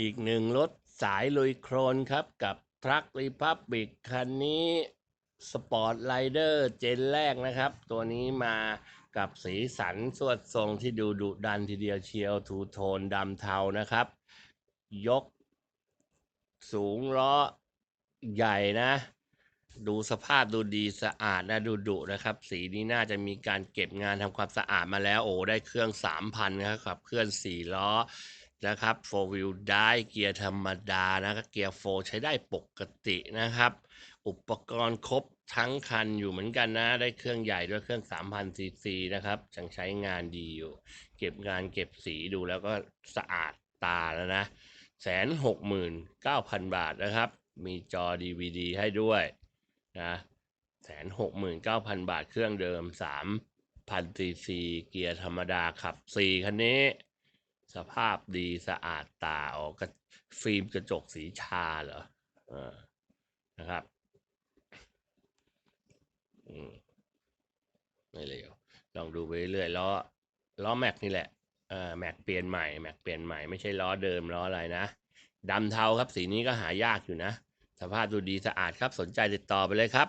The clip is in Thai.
อีกหนึ่งรถสายลุยโครนครับกับทรัครีพับบิกคันนี้สปอร์ตไ i เดอร์เจนแรกนะครับ ตัวนี้มากับสีสันสวดทรงที่ดูดุดันทีเดียวเชียวทูโทนดำเทานะครับ ยกสูงล้อใหญ่นะ ดูสภาพดูดีสะอาดนะดูดุนะครับ สีนี้น่าจะมีการเก็บงานทำความสะอาดมาแล้วโอ้ได้เครื่อง 3,000นะครับขับเคลื่อน4ล้อ นะครับ4 wheel drive เกียร์ธรรมดานะครับเกียร์4ใช้ได้ปกตินะครับ อุปกรณ์ครบทั้งคันอยู่เหมือนกันนะ ได้เครื่องใหญ่ด้วยเครื่อง 3,000ซีซีนะครับยังใช้งานดีอยู่ เก็บงานเก็บสีดูแล้วก็สะอาดตาแล้วนะแสนหกหมื่นเก้าพันบาทนะครับ มีจอ DVD ให้ด้วยนะแสนหกหมื่นเก้าพันบาทเครื่องเดิมสามพันซีซีเกียร์ธรรมดาขับสี่คันนี้ สภาพดีสะอาดตาออกกระฟิล์มกระจกสีชาเหรอเออนะครับอืมไม่เลวลองดูไปเรื่อยล้อล้อแม็กนี่แหละเออแม็กเปลี่ยนใหม่แม็กเปลี่ยนใหม่ไม่ใช่ล้อเดิมล้ออะไรนะดำเทาครับสีนี้ก็หายากอยู่นะ สภาพดูดีสะอาดครับสนใจติดต่อไปเลยครับ